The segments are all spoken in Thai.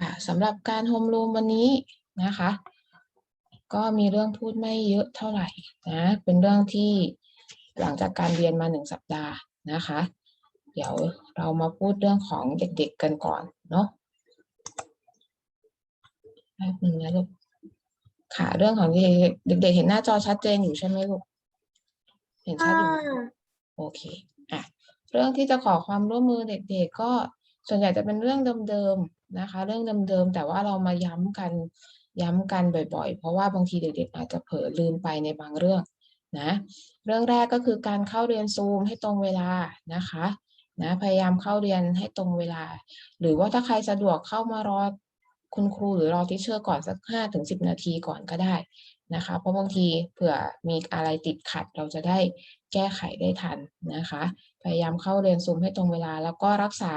ค่ะสำหรับการโฮมรูมวันนี้นะคะ ก็มีเรื่องพูดไม่เยอะเท่าไหร่นะเป็นเรื่องที่หลังจากการเรียนมาหนึ่งสัปดาห์นะคะ เดี๋ยวเรามาพูดเรื่องของเด็กๆกันก่อนเนาะแป๊บนึงนะลูกค่ะเรื่องของเด็กๆเด็กๆเห็นหน้าจอชัดเจนอยู่ใช่ไหมลูกเห็นชัดอยู่ไหมโอเคอะเรื่องที่จะขอความร่วมมือเด็กๆก็ส่วนใหญ่จะเป็นเรื่องเดิมๆ นะคะ เรื่องเดิมๆแต่ว่าเรามาย้ำกันย้ำกันบ่อยๆ เพราะว่าบางทีเด็กๆอาจจะเผลอลืมไปในบางเรื่องนะเรื่องแรกก็คือการเข้าเรียนซูมให้ตรงเวลานะคะนะพยายามเข้าเรียนให้ตรงเวลา หรือว่าถ้าใครสะดวกเข้ามารอคุณครูหรือรอทิเชอร์ก่อนสักห้าถึงสิบนาทีก่อนก็ได้นะคะ เพราะบางทีเผื่อมีอะไรติดขัดเราจะได้แก้ไขได้ทันนะคะ พยายามเข้าเรียนซูมให้ตรงเวลา แล้วก็รักษา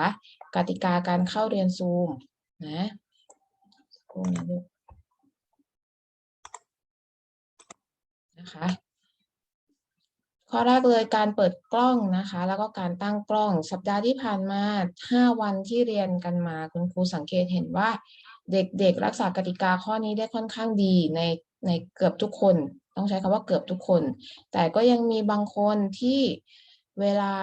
กติกาการเข้าเรียนซูมนะสักครู่นะลูกนะคะข้อแรกเลยการเปิดกล้องนะคะ แล้วก็การตั้งกล้องสัปดาห์ที่ผ่านมา 5 วันที่เรียนกันมา คุณครูสังเกตเห็นว่าเด็กๆ รักษากติกาข้อนี้ได้ค่อนข้างดีในในเกือบทุกคน ต้องใช้คำว่าเกือบทุกคน แต่ก็ยังมีบางคนที่เวลา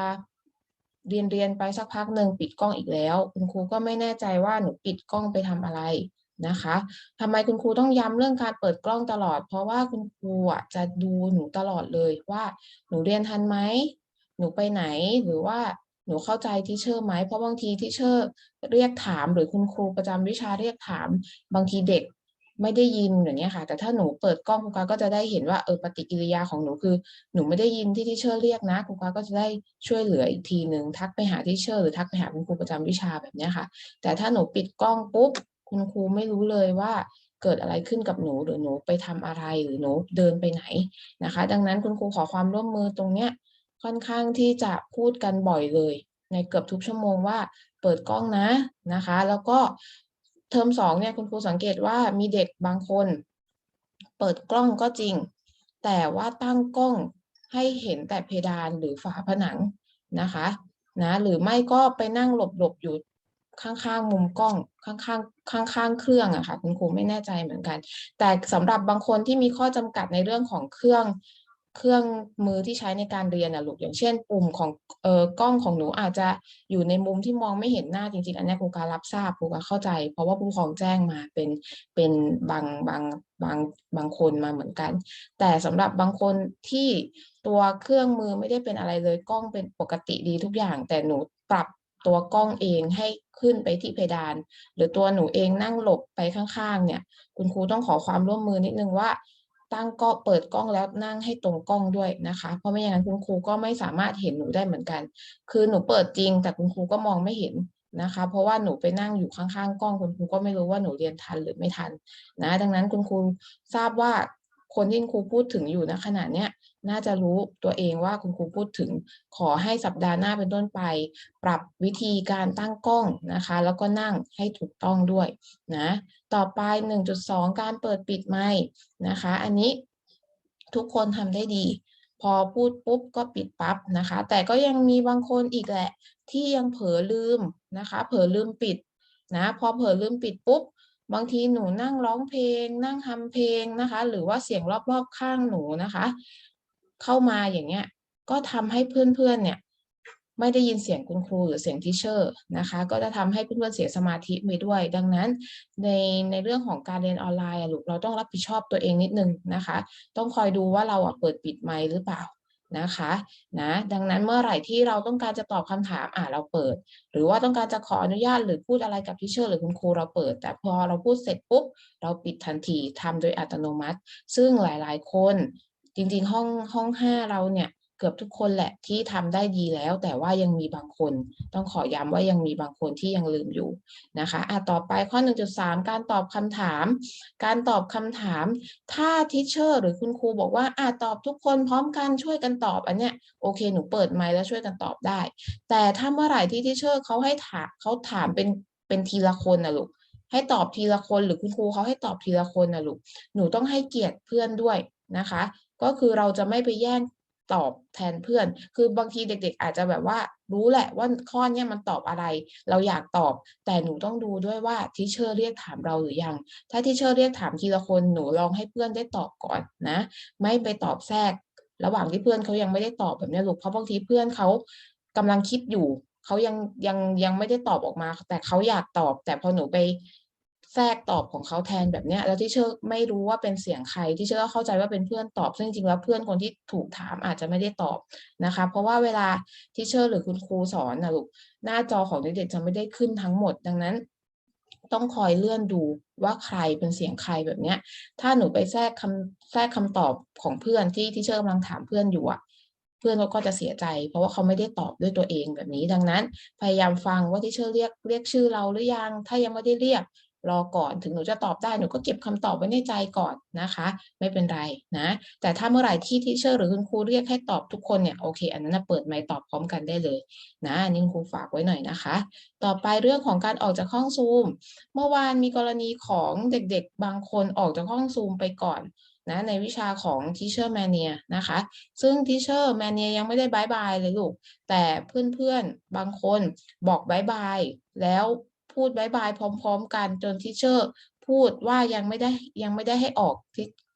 เรียนเรียนไปสักพักหนึ่งปิดกล้องอีกแล้ว คุณครูก็ไม่แน่ใจว่าหนูปิดกล้องไปทำอะไรนะคะทำไมคุณครูต้องย้ำเรื่องการเปิดกล้องตลอด เพราะว่าคุณครูอะจะดูหนูตลอดเลยว่าหนูเรียนทันไหมหนูไปไหนหรือว่าหนูเข้าใจที่เชอร์ไหมเพราะบางทีที่เชอร์เรียกถาม หรือคุณครูประจำวิชาเรียกถาม บางทีเด็ก ไม่ได้ยินอย่างเงี้ยค่ะ แต่ถ้าหนูเปิดกล้องครูกาก็จะได้เห็นว่าเออปฏิกิริยาของหนูคือ หนูไม่ได้ยินที่ที่เชอร์เรียกนะครูกาก็จะได้ช่วยเหลืออีกทีหนึ่งทักไปหาที่เชอร์หรือทักไปหาคุณครูประจำวิชาแบบเนี้ยค่ะ แต่ถ้าหนูปิดกล้องปุ๊บคุณครูไม่รู้เลยว่าเกิดอะไรขึ้นกับหนูหรือหนูไปทำอะไรหรือหนูเดินไปไหนนะคะ ดังนั้นคุณครูขอความร่วมมือตรงเนี้ยค่อนข้างที่จะพูดกันบ่อยเลย ในเกือบทุกชั่วโมงว่าเปิดกล้องนะนะคะ แล้วก็ เทอมสองเนี่ยคุณครูสังเกตว่ามีเด็กบางคน เปิดกล้องก็จริง แต่ว่าตั้งกล้องให้เห็นแต่เพดานหรือฝาผนังนะคะนะหรือไม่ก็ไปนั่งหลบๆอยู่ข้างๆมุมกล้องข้างๆข้างๆเครื่องอะค่ะคุณครูไม่แน่ใจเหมือนกัน แต่สำหรับบางคนที่มีข้อจำกัดในเรื่องของเครื่อง เครื่องมือที่ใช้ในการเรียนอะลูกอย่างเช่น ปุ่มของเอ่อกล้องของหนูอาจจะอยู่ในมุมที่มองไม่เห็นหน้าจริงๆ อันนี้ครูการรับทราบครูการเข้าใจ เพราะว่าผู้ปกครองแจ้งมาเป็นเป็นบางบางบางบางคนมาเหมือนกัน แต่สำหรับบางคนที่ตัวเครื่องมือไม่ได้เป็นอะไรเลยกล้องเป็นปกติดีทุกอย่าง แต่หนูปรับตัวกล้องเองให้ขึ้นไปที่เพดาน หรือตัวหนูเองนั่งหลบไปข้างๆ เนี่ย คุณครูต้องขอความร่วมมือนิดนึงว่า ตั้งก็เปิดกล้องแล้วนั่งให้ตรงกล้องด้วยนะคะ เพราะไม่อย่างนั้นคุณครูก็ไม่สามารถเห็นหนูได้เหมือนกัน คือหนูเปิดจริง แต่คุณครูก็มองไม่เห็นนะคะ เพราะว่าหนูไปนั่งอยู่ข้างๆกล้องคุณครูก็ไม่รู้ว่าหนูเรียนทันหรือไม่ทันนะ ดังนั้นคุณครูทราบว่าคนที่คุณครูพูดถึงอยู่ณขณะเนี้ย น่าจะรู้ตัวเองว่าคุณครูพูดถึงขอให้สัปดาห์หน้าเป็นต้นไป ปรับวิธีการตั้งกล้องนะคะ แล้วก็นั่งให้ถูกต้องด้วยนะต่อไป 1.2 การเปิดปิดไมค์นะคะ อันนี้ทุกคนทำได้ดี พอพูดปุ๊บก็ปิดปั๊บนะคะ แต่ก็ยังมีบางคนอีกแหละ ที่ยังเผลอลืมนะคะ เผลอลืมปิดนะพอเผลอลืมปิดปุ๊บบางทีหนูนั่งร้องเพลง นั่งทำเพลงนะคะ หรือว่าเสียงรอบๆข้างหนูนะคะ เข้ามาอย่างเงี้ย ก็ทำให้เพื่อนๆเนี่ยไม่ได้ยินเสียงคุณครูหรือเสียงทิเชอร์นะคะ ก็จะทำให้เพื่อนๆเสียสมาธิไปด้วย ดังนั้นในในเรื่องของการเรียนออนไลน์ลูกเราต้องรับผิดชอบตัวเองนิดนึงนะคะ ต้องคอยดูว่าเราเปิดปิดไมค์หรือเปล่านะคะนะดังนั้นเมื่อไหร่ที่เราต้องการจะตอบคำถามอ่าเราเปิด หรือว่าต้องการจะขออนุญาตหรือพูดอะไรกับทิเชอร์หรือคุณครูเราเปิด แต่พอเราพูดเสร็จปุ๊บเราปิดทันทีทำโดยอัตโนมัติ ซึ่งหลายๆ คน จริงๆ ห้องห้องห้าเราเนี่ยเกือบทุกคนแหละที่ทำได้ดีแล้ว แต่ว่ายังมีบางคน ต้องขอย้ำว่ายังมีบางคนที่ยังลืมอยู่นะคะอะต่อไปข้อ 1.3 การตอบคำถาม การตอบคำถาม ถ้าทิเชอร์หรือคุณครูบอกว่าอะตอบทุกคนพร้อมกันช่วยกันตอบอันเนี้ยโอเคหนูเปิดไมค์แล้วช่วยกันตอบได้ แต่ถ้าเมื่อไหร่ที่ทิเชอร์เขาให้ถามเขาถามเป็นเป็นทีละคนนะลูกให้ตอบทีละคนหรือคุณครูเขาให้ตอบทีละคนนะลูกหนูต้องให้เกียรติเพื่อนด้วยนะคะ ก็คือเราจะไม่ไปแย่งตอบแทนเพื่อน คือบางทีเด็ก ๆ อาจจะแบบว่ารู้แหละว่าข้อเนี้ยมันตอบอะไร เราอยากตอบ แต่หนูต้องดูด้วยว่าทีเชอร์เรียกถามเราหรือยัง ถ้าทีเชอร์เรียกถามทีละคนหนูลองให้เพื่อนได้ตอบก่อนนะ ไม่ไปตอบแทรก ระหว่างที่เพื่อนเขายังไม่ได้ตอบแบบนี้ลูกเพราะบางทีเพื่อนเขากำลังคิดอยู่เขายังยังยังไม่ได้ตอบออกมา แต่เขาอยากตอบ แต่พอหนูไป แทรกตอบของเขาแทนแบบเนี้ย แล้วที่เชอร์ไม่รู้ว่าเป็นเสียงใครที่เชอร์ก็เข้าใจว่าเป็นเพื่อนตอบ ซึ่งจริงๆแล้วเพื่อนคนที่ถูกถามอาจจะไม่ได้ตอบนะคะ เพราะว่าเวลาที่เชอร์หรือคุณครูสอนนะลูกหน้าจอของเด็กๆจะไม่ได้ขึ้นทั้งหมด ดังนั้น ต้องคอยเลื่อนดูว่าใครเป็นเสียงใครแบบเนี้ย ถ้าหนูไปแทรกคำแทรกคำตอบของเพื่อนที่ที่เชอร์กำลังถามเพื่อนอยู่อะเพื่อนก็จะเสียใจ เพราะว่าเขาไม่ได้ตอบด้วยตัวเองแบบนี้ ดังนั้น พยายามฟังว่าที่เชอร์เรียกเรียกชื่อเราหรือยัง ถ้ายังไม่ได้เรียก รอก่อนถึงหนูจะตอบได้หนูก็เก็บคำตอบไว้ในใจก่อนนะคะ ไม่เป็นไรนะ แต่ถ้าเมื่อไหร่ที่ที่เชอร์หรือคุณครูเรียกให้ตอบทุกคนเนี่ยโอเค อันนั้นเปิดไมค์ตอบพร้อมกันได้เลยนะนี่คุณครูฝากไว้หน่อยนะคะ ต่อไปเรื่องของการออกจากห้องซูม เมื่อวานมีกรณีของเด็กๆ บางคนออกจากห้องซูมไปก่อนนะในวิชาของ Teacher Mania นะคะ ซึ่ง Teacher Mania ยังไม่ได้บายบายเลยลูก แต่เพื่อนๆ บางคนบอกบายบาย แล้ว พูดบายบายพร้อม ๆ กันจน Teacher พูดว่ายังไม่ได้ยังไม่ได้ให้ออก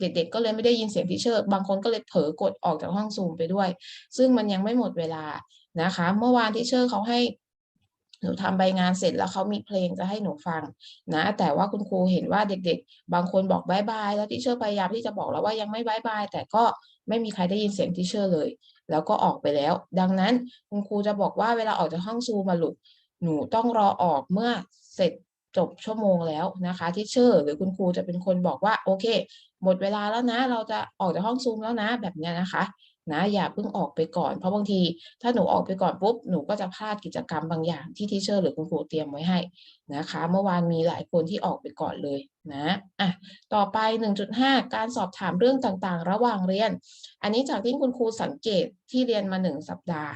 เด็กๆก็เลยไม่ได้ยินเสียง Teacher บางคนก็เลยเผลอกดออกจากห้องซูมไปด้วย ซึ่งมันยังไม่หมดเวลานะคะ เมื่อวาน Teacher เขาให้หนูทำใบงานเสร็จแล้วเขามีเพลงจะให้หนูฟังนะ แต่ว่าคุณครูเห็นว่าเด็กๆ บางคนบอกบายบายแล้วที่เชอร์พยายามที่จะบอกแล้วว่ายังไม่บายบายแต่ก็ไม่มีใครได้ยินเสียงที่เชอร์เลย แล้วก็ออกไปแล้ว ดังนั้นคุณครูจะบอกว่าเวลาออกจากห้องซูมมาลูก หนูต้องรอออกเมื่อเสร็จจบชั่วโมงแล้วนะคะที่เชอร์หรือคุณครูจะเป็นคนบอกว่าโอเค หมดเวลาแล้วนะ เราจะออกจากห้องซูมแล้วนะ แบบเนี้ยนะคะนะอย่าเพิ่งออกไปก่อน เพราะบางที ถ้าหนูออกไปก่อนปุ๊บหนูก็จะพลาดกิจกรรมบางอย่างที่ทีเชอร์หรือคุณครูเตรียมไว้ให้นะคะ เมื่อวานมีหลายคนที่ออกไปก่อนเลยนะอะต่อไป 1.5 การสอบถามเรื่องต่างๆ ระหว่างเรียน อันนี้จากที่คุณครูสังเกตที่เรียนมา 1 สัปดาห์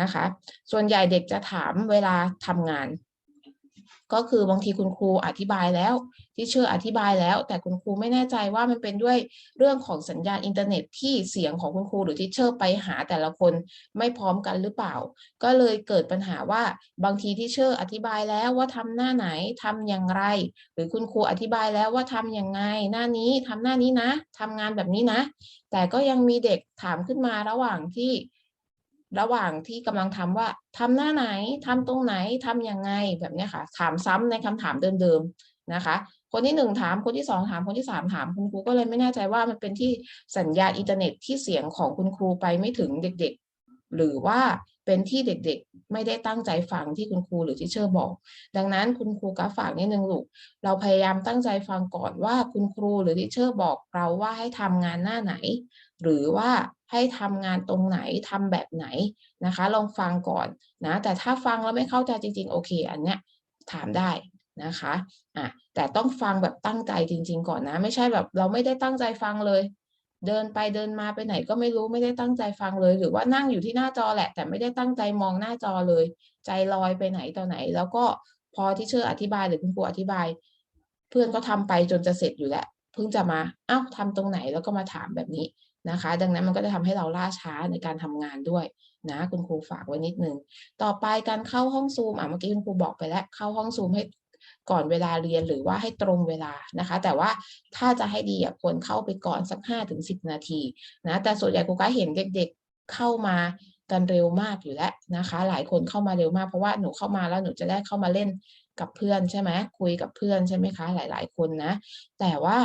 นะคะ ส่วนใหญ่เด็กจะถามเวลาทำงาน ก็คือบางทีคุณครูอธิบายแล้ว ที่เชื่ออธิบายแล้ว แต่คุณครูไม่แน่ใจว่ามันเป็นด้วยเรื่องของสัญญาณอินเทอร์เน็ตที่เสียงของคุณครูหรือที่เชื่อไปหาแต่ละคนไม่พร้อมกันหรือเปล่า ก็เลยเกิดปัญหาว่าบางทีที่เชื่ออธิบายแล้วว่าทำหน้าไหนทำอย่างไร หรือคุณครูอธิบายแล้วว่าทำอย่างไง หน้านี้ทำหน้านี้นะทำงานแบบนี้นะ แต่ก็ยังมีเด็กถามขึ้นมาระหว่างที่ ระหว่างที่กำลังทำว่าทำหน้าไหนทำตรงไหนทำยังไงแบบนี้ค่ะ ถามซ้ำในคำถามเดิมๆนะคะ คนที่หนึ่งถามคนที่สองถามคนที่สามถามคุณครูก็เลยไม่แน่ใจว่ามันเป็นที่สัญญาณอินเทอร์เน็ตที่เสียงของคุณครูไปไม่ถึงเด็กๆ หรือว่าเป็นที่เด็กๆ ไม่ได้ตั้งใจฟังที่คุณครูหรือที่เชอร์บอก ดังนั้นคุณครูก็ฝากนิดนึงลูก เราพยายามตั้งใจฟังก่อนว่าคุณครูหรือที่เชอร์บอกเราว่าให้ทำงานหน้าไหน หรือว่าให้ทำงานตรงไหนทำแบบไหนนะคะ ลองฟังก่อนนะแต่ถ้าฟังแล้วไม่เข้าใจจริง ๆ โอเค อันเนี้ยถามได้นะคะอะแต่ต้องฟังแบบตั้งใจจริง ๆ ก่อนนะ ไม่ใช่แบบเราไม่ได้ตั้งใจฟังเลย เดินไปเดินมาไปไหนก็ไม่รู้ไม่ได้ตั้งใจฟังเลย หรือว่านั่งอยู่ที่หน้าจอแหละ แต่ไม่ได้ตั้งใจมองหน้าจอเลย ใจลอยไปไหนต่อไหน แล้วก็พอที่เชื่ออธิบายหรือคุณครูอธิบาย เพื่อนก็ทำไปจนจะเสร็จอยู่แล้วเพิ่งจะมาเอ้าทำตรงไหนแล้วก็มาถามแบบนี้ นะคะ ดังนั้นมันก็จะทำให้เราล่าช้าในการทำงานด้วยนะคุณครูฝากไว้นิดนึงต่อไปการเข้าห้องซูมอะเมื่อกี้คุณครูบอกไปแล้วเข้าห้องซูมให้ก่อนเวลาเรียนหรือว่าให้ตรงเวลานะคะ แต่ว่าถ้าจะให้ดีอะควรเข้าไปก่อนสัก5ถึง10นาทีนะแต่ส่วนใหญ่ครูก็เห็นเด็กๆเข้ามากันเร็วมากอยู่แล้วนะคะ หลายคนเข้ามาเร็วมากเพราะว่าหนูเข้ามาแล้วหนูจะได้เข้ามาเล่นกับเพื่อนใช่ไหมคุยกับเพื่อนใช่ไหมคะ หลาย ๆ คนนะ แต่ว่า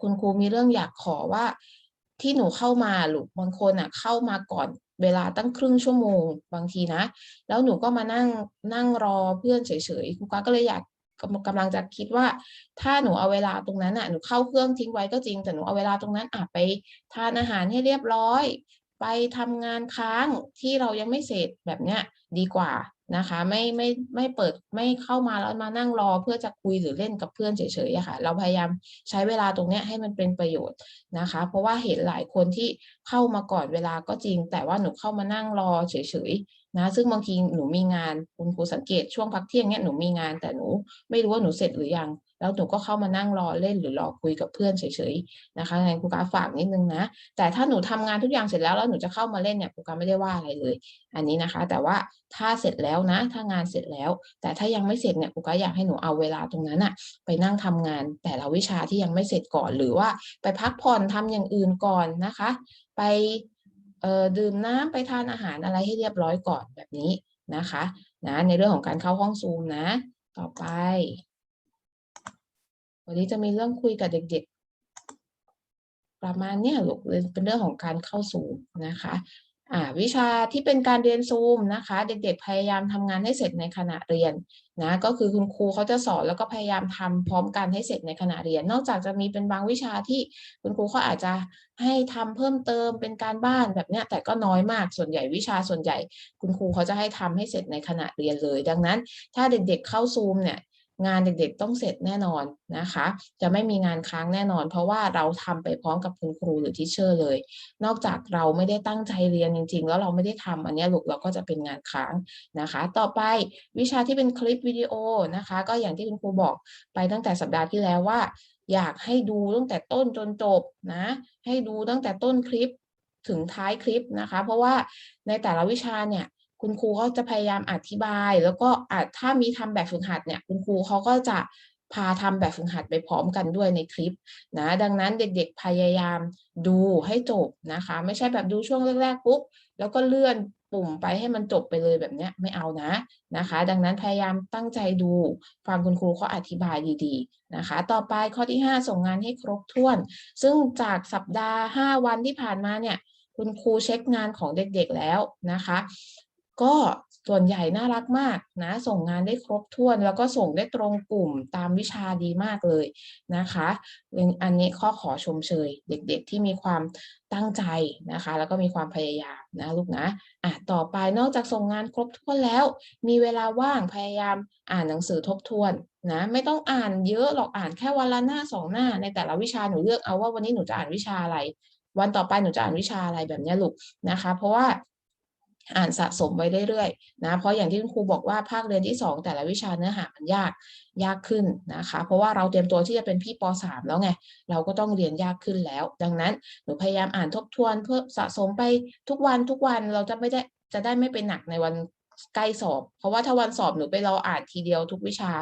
คุณครูมีเรื่องอยากขอว่า ที่หนูเข้ามาหรือบางคนอะเข้ามาก่อนเวลาตั้งครึ่งชั่วโมงบางทีนะ แล้วหนูก็มานั่งนั่งรอเพื่อนเฉยๆครูก็เลยอยากกำลังจะคิดว่า ถ้าหนูเอาเวลาตรงนั้นอะหนูเข้าเครื่องทิ้งไว้ก็จริง แต่หนูเอาเวลาตรงนั้นอะไปทานอาหารให้เรียบร้อย ไปทำงานค้างที่เรายังไม่เสร็จแบบเนี้ยดีกว่า นะคะ ไม่ไม่ไม่เปิดไม่เข้ามาแล้วมานั่งรอเพื่อจะคุยหรือเล่นกับเพื่อนเฉยๆค่ะ เราพยายามใช้เวลาตรงนี้ให้มันเป็นประโยชน์นะคะ เพราะว่าเห็นหลายคนที่เข้ามาก่อนเวลาก็จริง แต่ว่าหนูเข้ามานั่งรอเฉย นะซึ่งบางทีหนูมีงานคุณครูสังเกตช่วงพักเที่ยงเนี้ยหนูมีงานแต่หนูไม่รู้ว่าหนูเสร็จหรือยัง แล้วหนูก็เข้ามานั่งรอเล่นหรือรอคุยกับเพื่อนเฉยๆนะคะงั้นครูกาฝากนิดนึงนะแต่ถ้าหนูทำงานทุกอย่างเสร็จแล้วแล้วหนูจะเข้ามาเล่นเนี่ยครูกาไม่ได้ว่าอะไรเลย อันนี้นะคะ แต่ว่าถ้าเสร็จแล้วนะ ถ้างานเสร็จแล้ว แต่ถ้ายังไม่เสร็จเนี่ยครูกาอยากให้หนูเอาเวลาตรงนั้นอะไปนั่งทำงาน แต่ละวิชาที่ยังไม่เสร็จก่อนหรือว่าไปพักผ่อนทำอย่างอื่นก่อนนะคะ ไป ดื่มน้ำไปทานอาหารอะไรให้เรียบร้อยก่อนแบบนี้นะคะนะในเรื่องของการเข้าห้องซูมนะ ต่อไป วันนี้จะมีเรื่องคุยกับเด็กๆ ประมาณเนี้ยลูกเป็นเรื่องของการเข้าซูมนะคะ วิชาที่เป็นการเรียนซูมนะคะ เด็กๆพยายามทำงานให้เสร็จในขณะเรียนนะก็คือคุณครูเขาจะสอนแล้วก็พยายามทำพร้อมกันให้เสร็จในขณะเรียน นอกจากจะมีเป็นบางวิชาที่คุณครูเขาอาจจะให้ทำเพิ่มเติมเป็นการบ้านแบบเนี้ยแต่ก็น้อยมากส่วนใหญ่วิชาส่วนใหญ่ คุณครูเขาจะให้ทำให้เสร็จในขณะเรียนเลย ดังนั้น ถ้าเด็กๆเข้าซูมเนี่ย งานเด็กๆต้องเสร็จแน่นอนนะคะ จะไม่มีงานค้างแน่นอน เพราะว่าเราทำไปพร้อมกับคุณครูหรือทิเชอร์เลย นอกจากเราไม่ได้ตั้งใจเรียนจริง ๆ แล้วเราไม่ได้ทำอันนี้ลูกเราก็จะเป็นงานค้างนะคะ ต่อไปวิชาที่เป็นคลิปวิดีโอนะคะ ก็อย่างที่คุณครูบอกไปตั้งแต่สัปดาห์ที่แล้วว่า อยากให้ดูตั้งแต่ต้นจนจบนะให้ดูตั้งแต่ต้นคลิปถึงท้ายคลิปนะคะ เพราะว่าในแต่ละวิชาเนี่ย คุณครูเขาจะพยายามอธิบาย แล้วก็อาจถ้ามีทำแบบฝึกหัดเนี่ย คุณครูเขาก็จะพาทำแบบฝึกหัดไปพร้อมกันด้วยในคลิปนะดังนั้นเด็กๆพยายามดูให้จบนะคะ ไม่ใช่แบบดูช่วงแรกๆปุ๊บแล้วก็เลื่อนปุ่มไปให้มันจบไปเลยแบบเนี้ยไม่เอานะนะคะ ดังนั้นพยายามตั้งใจดูฟังคุณครูเขาอธิบายดีๆนะคะ ต่อไปข้อที่ 5 ส่งงานให้ครบถ้วน ซึ่งจากสัปดาห์ 5 วันที่ผ่านมาเนี่ยคุณครูเช็คงานของเด็กๆแล้วนะคะ ก็ส่วนใหญ่น่ารักมากนะส่งงานได้ครบถ้วน แล้วก็ส่งได้ตรงกลุ่มตามวิชาดีมากเลยนะคะอันนี้ข้อขอชมเชย เด็กๆที่มีความตั้งใจนะคะ แล้วก็มีความพยายามนะลูกนะอะต่อไปนอกจากส่งงานครบถ้วนแล้ว มีเวลาว่างพยายามอ่านหนังสือทบทวนนะไม่ต้องอ่านเยอะหรอกอ่านแค่วันละหน้าสองหน้า ในแต่ละวิชาหนูเลือกเอาว่าวันนี้หนูจะอ่านวิชาอะไร วันต่อไปหนูจะอ่านวิชาอะไรแบบนี้ลูกนะคะ เพราะว่า อ่านสะสมไว้เรื่อยๆนะเพราะอย่างที่คุณครูบอกว่าภาคเรียนที่ 2 แต่ละวิชาเนื้อหามันยากยากขึ้นนะคะ เพราะว่าเราเตรียมตัวที่จะเป็นพี่ป .3 แล้วไง เราก็ต้องเรียนยากขึ้นแล้ว ดังนั้นหนูพยายามอ่านทบทวนเพื่อสะสมไปทุกวันทุกวันเราจะไม่ได้จะได้ไม่เป็นหนักในวันใกล้สอบ เพราะว่าถ้าวันสอบหนูไปเราอ่านทีเดียวทุกวิชา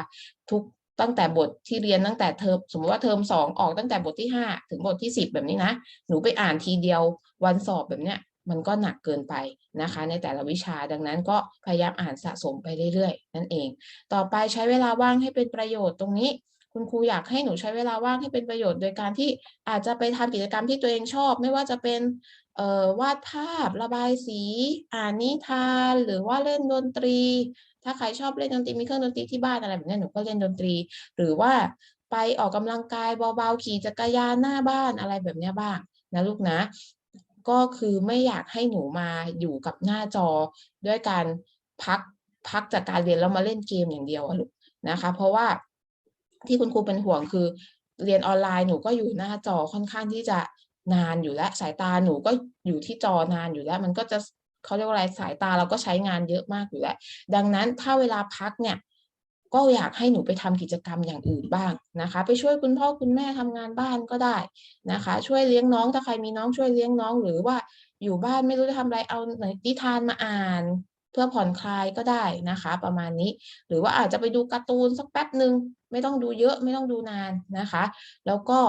ทุกตั้งแต่บทที่เรียนตั้งแต่เทอมสมมติว่าเทอมสองออกตั้งแต่บทที่ห้าถึงบทที่สิบแบบนี้นะ หนูไปอ่านทีเดียววันสอบแบบเนี้ย มันก็หนักเกินไปนะคะ ในแต่ละวิชาดังนั้นก็พยายามอ่านสะสมไปเรื่อยๆ นั่นเอง ต่อไปใช้เวลาว่างให้เป็นประโยชน์ตรงนี้ คุณครูอยากให้หนูใช้เวลาว่างให้เป็นประโยชน์ โดยการที่อาจจะไปทำกิจกรรมที่ตัวเองชอบ ไม่ว่าจะเป็นวาดภาพระบายสี อ่านนิทานหรือว่าเล่นดนตรี ถ้าใครชอบเล่นดนตรีมีเครื่องดนตรีที่บ้านอะไรแบบนี้หนูก็เล่นดนตรี หรือว่าไปออกกำลังกายเบาๆขี่จักรยานหน้าบ้านอะไรแบบนี้บ้างนะลูกนะ ก็คือไม่อยากให้หนูมาอยู่กับหน้าจอด้วยการพักพักจากการเรียนแล้วมาเล่นเกมอย่างเดียวลูกนะคะ เพราะว่าที่คุณครูเป็นห่วงคือ เรียนออนไลน์หนูก็อยู่หน้าจอค่อนข้างที่จะนานอยู่แล้ว สายตาหนูก็อยู่ที่จอนานอยู่แล้ว มันก็จะเขาเรียกว่าอะไรสายตาเราก็ใช้งานเยอะมากอยู่แล้ว ดังนั้นถ้าเวลาพักเนี่ย ก็อยากให้หนูไปทำกิจกรรมอย่างอื่นบ้างนะคะ ไปช่วยคุณพ่อคุณแม่ทำงานบ้านก็ได้นะคะ ช่วยเลี้ยงน้องถ้าใครมีน้องช่วยเลี้ยงน้อง หรือว่าอยู่บ้านไม่รู้จะทำอะไรเอาหนิทานมาอ่านเพื่อผ่อนคลายก็ได้นะคะ ประมาณนี้ หรือว่าอาจจะไปดูการ์ตูนสักแป๊บหนึ่งไม่ต้องดูเยอะไม่ต้องดูนานนะคะ แล้วก็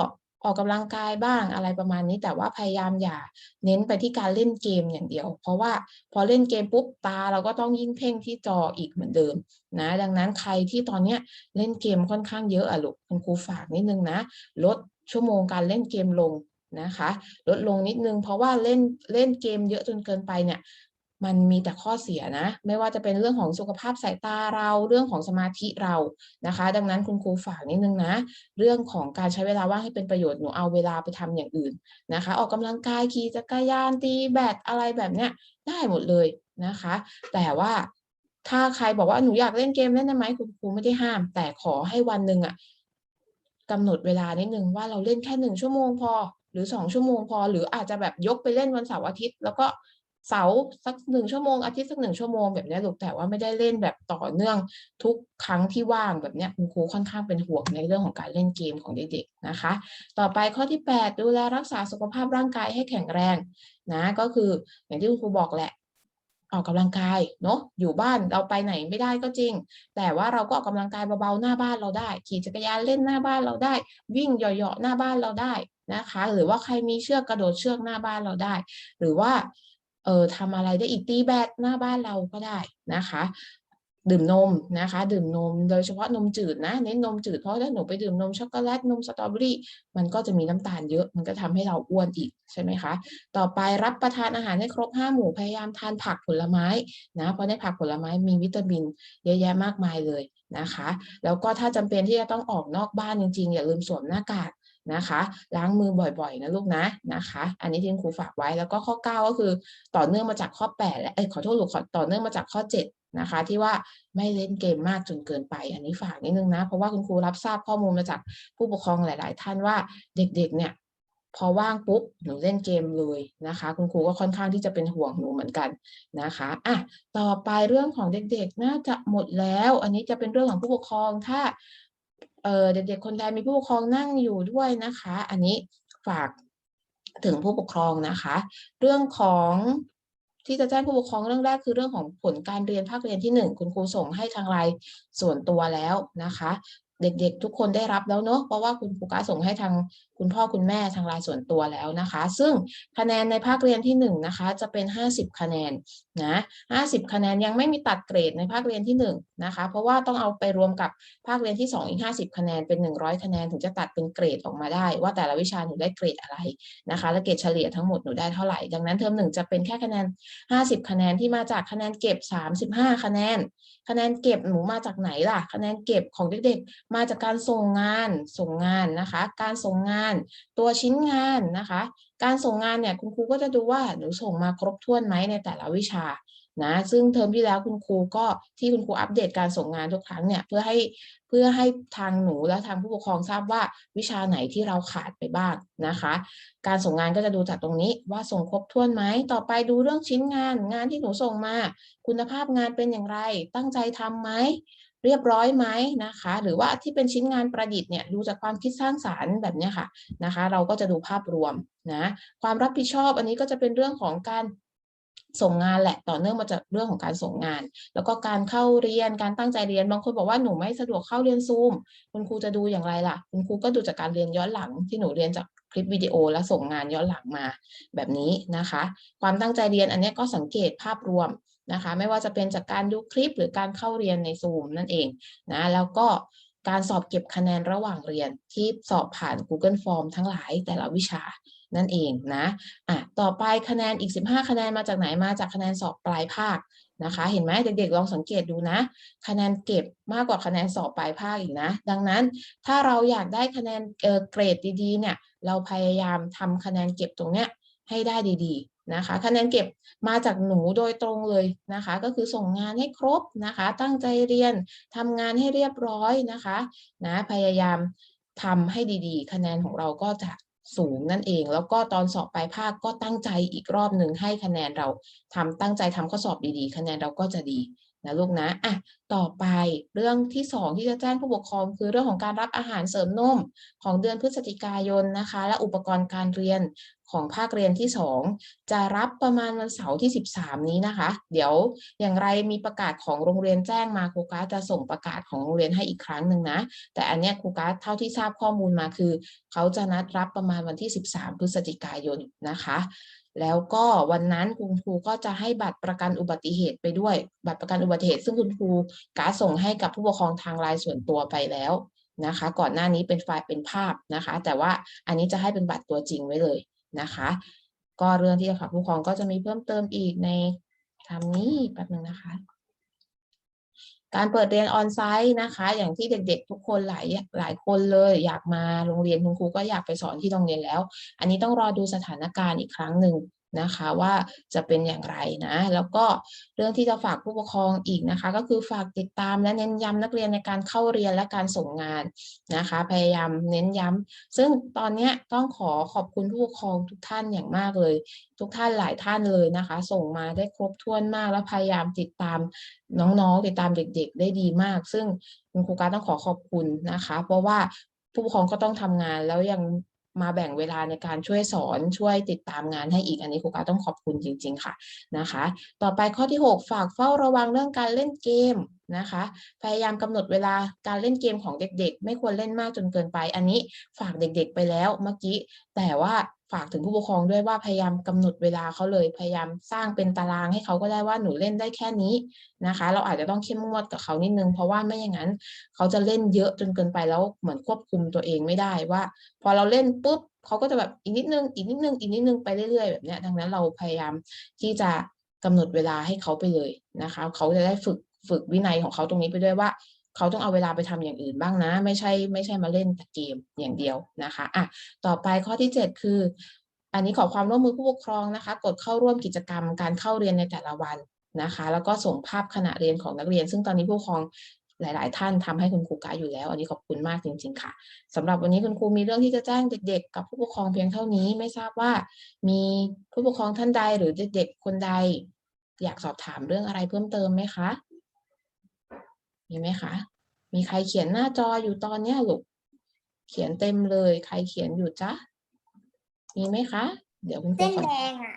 ออกกำลังกายบ้างอะไรประมาณนี้ แต่ว่าพยายามอย่าเน้นไปที่การเล่นเกมอย่างเดียว เพราะว่าพอเล่นเกมปุ๊บตาเราก็ต้องยิ่งเพ่งที่จออีกเหมือนเดิมนะ ดังนั้นใครที่ตอนเนี้ยเล่นเกมค่อนข้างเยอะอะลูกคุณครูฝากนิดนึงนะ ลดชั่วโมงการเล่นเกมลงนะคะ ลดลงนิดนึงเพราะว่าเล่นเล่นเกมเยอะจนเกินไปเนี่ย มันมีแต่ข้อเสียนะ ไม่ว่าจะเป็นเรื่องของสุขภาพสายตาเราเรื่องของสมาธิเรานะคะ ดังนั้นคุณครูฝากนิดนึงนะ เรื่องของการใช้เวลาว่างให้เป็นประโยชน์หนูเอาเวลาไปทำอย่างอื่นนะคะ ออกกำลังกายขี่จักรยานตีแบดอะไรแบบเนี้ยได้หมดเลยนะคะ แต่ว่าถ้าใครบอกว่าหนูอยากเล่นเกมเล่นได้ไหมคุณครูไม่ได้ห้าม แต่ขอให้วันหนึ่งอะกำหนดเวลานิดนึงว่าเราเล่นแค่หนึ่งชั่วโมงพอหรือสองชั่วโมงพอ หรืออาจจะแบบยกไปเล่นวันเสาร์อาทิตย์ แล้วก็ เสาร์สักหนึ่งชั่วโมงอาทิตย์สักหนึ่งชั่วโมงแบบนี้ลูกแต่ว่าไม่ได้เล่นแบบต่อเนื่องทุกครั้งที่ว่างแบบนี้คุณครูค่อนข้างเป็นห่วงในเรื่องของการเล่นเกมของเด็กๆนะคะ ต่อไปข้อที่ 8 ดูแลรักษาสุขภาพร่างกายให้แข็งแรงนะก็คืออย่างที่คุณครูบอกแหละออกกำลังกายเนาะอยู่บ้านเราไปไหนไม่ได้ก็จริง แต่ว่าเราก็ออกกำลังกายเบาๆหน้าบ้านเราได้ ขี่จักรยานเล่นหน้าบ้านเราได้ วิ่งเหยาะๆหน้าบ้านเราได้นะคะ หรือว่าใครมีเชือกกระโดดเชือกหน้าบ้านเราได้ หรือว่า เออทำอะไรได้อีกตีแบดหน้าบ้านเราก็ได้นะคะ ดื่มนมนะคะ ดื่มนมโดยเฉพาะนมจืดนะเน้นนมจืดเพราะถ้าหนูไปดื่มนมช็อกโกแลตนมสตรอเบอรี่มันก็จะมีน้ำตาลเยอะมันก็ทำให้เราอ้วนอีกใช่ไหมคะ ต่อไปรับประทานอาหารให้ครบห้าหมู่พยายามทานผักผลไม้นะเพราะในผักผลไม้มีวิตามินเยอะแยะมากมายเลยนะคะ แล้วก็ถ้าจำเป็นที่จะต้องออกนอกบ้านจริงๆ อย่าลืมสวมหน้ากาก นะคะ ล้างมือบ่อยๆนะลูกนะนะคะ อันนี้ที่คุณครูฝากไว้แล้วก็ข้อ 9 ก็คือต่อเนื่องมาจากข้อ 8 และเอ้ขอโทษลูกขอต่อเนื่องมาจากข้อ 7 นะคะ ที่ว่าไม่เล่นเกมมากจนเกินไป อันนี้ฝากนิดนึงนะ เพราะว่าคุณครูรับทราบข้อมูลมาจากผู้ปกครองหลาย ๆ ท่านว่าเด็กๆ เนี่ยพอว่างปุ๊บหนูเล่นเกมเลยนะคะ คุณครูก็ค่อนข้างที่จะเป็นห่วงหนูเหมือนกันนะคะอะต่อไปเรื่องของเด็กๆ น่าจะหมดแล้ว อันนี้จะเป็นเรื่องของผู้ปกครองถ้า เด็กๆคนใดมีผู้ปกครองนั่งอยู่ด้วยนะคะ อันนี้ฝากถึงผู้ปกครองนะคะ เรื่องของที่จะแจ้งผู้ปกครองเรื่องแรกคือเรื่องของผลการเรียนภาคเรียนที่หนึ่งคุณครูส่งให้ทางไลน์ส่วนตัวแล้วนะคะ เด็กๆ ทุกคนได้รับแล้วเนอะเพราะว่าคุณครูก้าส่งให้ทางคุณพ่อคุณแม่ทางไลน์ส่วนตัวแล้วนะคะ ซึ่งคะแนนในภาคเรียนที่หนึ่งนะคะจะเป็น 50 คะแนนนะ50 คะแนนยังไม่มีตัดเกรดในภาคเรียนที่หนึ่งนะคะ เพราะว่าต้องเอาไปรวมกับภาคเรียนที่สองอีก 50 คะแนนเป็น 100 คะแนนถึงจะตัดเป็นเกรดออกมาได้ ว่าแต่ละวิชาหนูได้เกรดอะไรนะคะ และเกรดเฉลี่ยทั้งหมดหนูได้เท่าไหร่ ดังนั้นเทอมหนึ่งจะเป็นแค่คะแนน 50 คะแนนที่มาจากคะแนนเก็บ 35 คะแนน คะแนนเก็บหนูมาจากไหนล่ะ คะแนนเก็บของเด็กๆ มาจากการส่งงาน ส่งงานนะคะ การส่งงาน ตัวชิ้นงานนะคะ การส่งงานเนี่ยคุณครูก็จะดูว่าหนูส่งมาครบถ้วนไหมในแต่ละวิชานะซึ่งเทอมที่แล้วคุณครูก็ที่คุณครูอัปเดตการส่งงานทุกครั้งเนี่ยเพื่อให้เพื่อให้ทางหนูและทางผู้ปกครองทราบว่าวิชาไหนที่เราขาดไปบ้างนะคะ การส่งงานก็จะดูจากตรงนี้ว่าส่งครบถ้วนไหมต่อไปดูเรื่องชิ้นงานงานที่หนูส่งมา คุณภาพงานเป็นอย่างไร ตั้งใจทำไหม เรียบร้อยไหมนะคะ หรือว่าที่เป็นชิ้นงานประดิษฐ์เนี่ยดูจากความคิดสร้างสารรค์แบบนี้ค่ะนะคะ เราก็จะดูภาพรวมนะความรับผิดชอบอันนี้ก็จะเป็นเรื่องของการส่งงานแหละต่อเนื่องมาจากเรื่องของการส่งงาน แล้วก็การเข้าเรียนการตั้งใจเรียนบางคนบอกว่าหนูไม่สะดวกเข้าเรียนซูมคุณครูจะดูอย่างไรล่ะ คุณครูก็ดูจากการเรียนย้อนหลังที่หนูเรียนจากคลิปวิดีโอและส่งงานย้อนหลังมาแบบนี้นะคะ ความตั้งใจเรียนอันนี้ก็สังเกตภาพรวม นะคะ ไม่ว่าจะเป็นจากการดูคลิปหรือการเข้าเรียนในซูมนั่นเองนะแล้วก็การสอบเก็บคะแนนระหว่างเรียนที่สอบผ่าน Google Form ทั้งหลายแต่ละวิชานั่นเองนะอะต่อไปคะแนนอีก 15 คะแนนมาจากไหนมาจากคะแนนสอบปลายภาคนะคะ เห็นไหมเด็กๆลองสังเกตดูนะ คะแนนเก็บมากกว่าคะแนนสอบปลายภาคอีกนะ ดังนั้นถ้าเราอยากได้คะแนนเเกรดดีๆเนี่ยเราพยายามทำคะแนนเก็บตรงเนี้ยให้ได้ดี นะคะคะแนนเก็บมาจากหนูโดยตรงเลยนะคะ ก็คือส่งงานให้ครบนะคะ ตั้งใจเรียนทำงานให้เรียบร้อยนะคะนะพยายามทำให้ดีๆ คะแนนของเราก็จะสูงนั่นเอง แล้วก็ตอนสอบปลายภาคก็ตั้งใจอีกรอบหนึ่งให้คะแนนเราทำตั้งใจทำข้อสอบดีๆ คะแนนเราก็จะดีนะลูกนะอะต่อไปเรื่องที่สองที่จะแจ้งผู้ปกครอง คือเรื่องของการรับอาหารเสริมนมของเดือนพฤศจิกายนนะคะ และอุปกรณ์การเรียน ของภาคเรียนที่ 2 จะรับประมาณวันเสาร์ที่ 13 นี้นะคะ เดี๋ยวอย่างไรมีประกาศของโรงเรียนแจ้งมาครูก้าจะส่งประกาศของโรงเรียนให้อีกครั้งหนึ่งนะ แต่อันเนี้ยครูก้าเท่าที่ทราบข้อมูลมาคือ เขาจะนัดรับประมาณวันที่ 13 พฤศจิกายนนะคะแล้วก็วันนั้นคุณครูก็จะให้บัตรประกันอุบัติเหตุไปด้วย บัตรประกันอุบัติเหตุ ซึ่งคุณครูก้าส่งให้กับผู้ปกครองทางไลน์ส่วนตัวไปแล้วนะคะ ก่อนหน้านี้เป็นไฟล์เป็นภาพนะคะ แต่ว่าอันนี้จะให้เป็นบัตรตัวจริงไว้เลย นะคะ ก็เรื่องที่จะฝากผู้ปกครองก็จะมีเพิ่มเติมอีกในทำนี้แป๊บนึงนะคะ การเปิดเรียนออนไซต์นะคะ อย่างที่เด็กๆ ทุกคนหลายหลายคนเลย อยากมาโรงเรียนคุณครูก็อยากไปสอนที่โรงเรียนแล้ว อันนี้ต้องรอดูสถานการณ์อีกครั้งหนึ่ง นะคะว่าจะเป็นอย่างไรนะ แล้วก็เรื่องที่จะฝากผู้ปกครองอีกนะคะ ก็คือฝากติดตามและเน้นย้ำนักเรียนในการเข้าเรียนและการส่งงานนะคะ พยายามเน้นย้ำซึ่งตอนนี้ต้องขอขอบคุณผู้ปกครองทุกท่านอย่างมากเลย ทุกท่านหลายท่านเลยนะคะ ส่งมาได้ครบถ้วนมากและพยายามติดตามน้องๆ ติดตามเด็ก ๆ ได้ดีมาก ซึ่งคุณครูการต้องขอขอบคุณนะคะ เพราะว่าผู้ปกครองก็ต้องทำงานแล้วยัง มาแบ่งเวลาในการช่วยสอนช่วยติดตามงานให้อีกอันนี้ครูกาต้องขอบคุณจริง ๆ ค่ะนะคะ ต่อไปข้อที่ 6 ฝากเฝ้าระวังเรื่องการเล่นเกมนะคะ พยายามกำหนดเวลาการเล่นเกมของเด็ก ๆ ไม่ควรเล่นมากจนเกินไป อันนี้ฝากเด็ก ๆ ไปแล้วเมื่อกี้แต่ว่า ฝากถึงผู้ปกครองด้วยว่าพยายามกำหนดเวลาเขาเลยพยายามสร้างเป็นตารางให้เขาก็ได้ว่าหนูเล่นได้แค่นี้นะคะ เราอาจจะต้องเข้มงวดกับเขานิดนึง เพราะว่าไม่อย่างนั้น เขาจะเล่นเยอะจนเกินไปแล้วเหมือนควบคุมตัวเองไม่ได้ว่า พอเราเล่นปุ๊บเขาก็จะแบบอีกนิดนึงอีกนิดนึงอีกนิดนึงไปเรื่อยๆแบบเนี้ยดังนั้นเราพยายามที่จะกำหนดเวลาให้เขาไปเลยนะคะ เขาจะได้ฝึกฝึกวินัยของเขาตรงนี้ไปด้วยว่า เขาต้องเอาเวลาไปทำอย่างอื่นบ้างนะ ไม่ใช่ ไม่ใช่มาเล่นแต่เกมอย่างเดียวนะคะอะต่อไปข้อที่ 7 คือ อันนี้ขอความร่วมมือผู้ปกครองนะคะ กดเข้าร่วมกิจกรรมการเข้าเรียนในแต่ละวันนะคะ แล้วก็ส่งภาพขณะเรียนของนักเรียน ซึ่งตอนนี้ผู้ปกครองหลาย ๆ ท่านทำให้คุณครูกายอยู่แล้ว อันนี้ขอบคุณมากจริง ๆ ค่ะสำหรับวันนี้คุณครูมีเรื่องที่จะแจ้งเด็ก ๆ กับผู้ปกครองเพียงเท่านี้ ไม่ทราบว่า มีผู้ปกครองท่านใดหรือเด็ก ๆ คนใด อยากสอบถามเรื่องอะไรเพิ่มเติมไหมคะ มีไหมคะ มีใครเขียนหน้าจออยู่ตอนเนี้ยลูก เขียนเต็มเลย ใครเขียนอยู่จ๊ะ มีไหมคะ เดี๋ยวคุณครูเส้นขอแดงอะ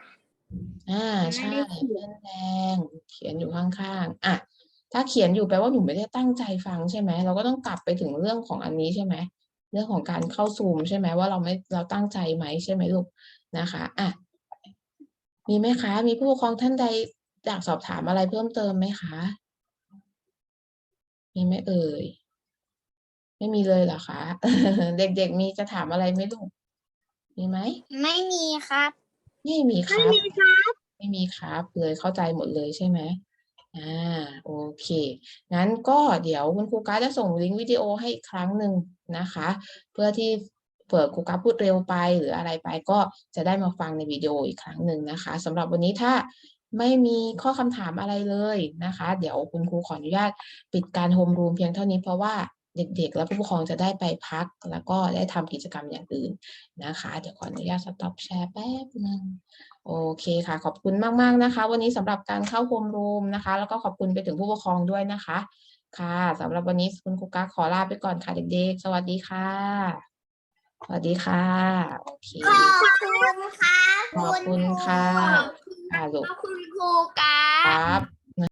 อ่าไม่ใช่ได้เขียนเส้นแดง เขียนอยู่ข้างๆ อะ ถ้าเขียนอยู่แปลว่าหนูไม่ได้ตั้งใจฟังใช่ไหม เราก็ต้องกลับไปถึงเรื่องของอันนี้ใช่ไหม เรื่องของการเข้าซูมใช่ไหมว่าเราไม่ เราตั้งใจไหมใช่ไหมลูก นะคะ อะ มีไหมคะ มีผู้ปกครองท่านใดอยากสอบถามอะไรเพิ่มเติมไหมคะ มีไหมเอ่ย ไม่มีเลยเหรอคะ เด็กๆมีจะถามอะไรไหมลูก มีไหม ไม่มีครับ ไม่มีครับ ไม่มีครับเลยเข้าใจหมดเลยใช่ไหมอ่าโอเค งั้นก็เดี๋ยวคุณครูการดจะส่งลิงก์วิดีโอให้อีกครั้งหนึ่งนะคะ เพื่อที่เผื่อครูการดพูดเร็วไปหรืออะไรไปก็จะได้มาฟังในวิดีโออีกครั้งหนึ่งนะคะสำหรับวันนี้ถ้า ไม่มีข้อคำถามอะไรเลยนะคะ เดี๋ยวคุณครูขออนุญาตปิดการโฮมรูมเพียงเท่านี้เพราะว่าเด็กๆ และผู้ปกครองจะได้ไปพัก แล้วก็ได้ทำกิจกรรมอย่างอื่นนะคะ เดี๋ยวขออนุญาตสต็อปแชร์แป๊บนึงโอเคค่ะ ขอบคุณมากๆนะคะ วันนี้สำหรับการเข้าโฮมรูมนะคะ แล้วก็ขอบคุณไปถึงผู้ปกครองด้วยนะคะ ค่ะสำหรับวันนี้คุณครูกาขอลาไปก่อนค่ะเด็กๆ สวัสดีค่ะ สวัสดีค่ะโอเคขอบคุณค่ะขอบคุณค่ะขอบคุณอ่าลูกขอบคุณครูกาครับ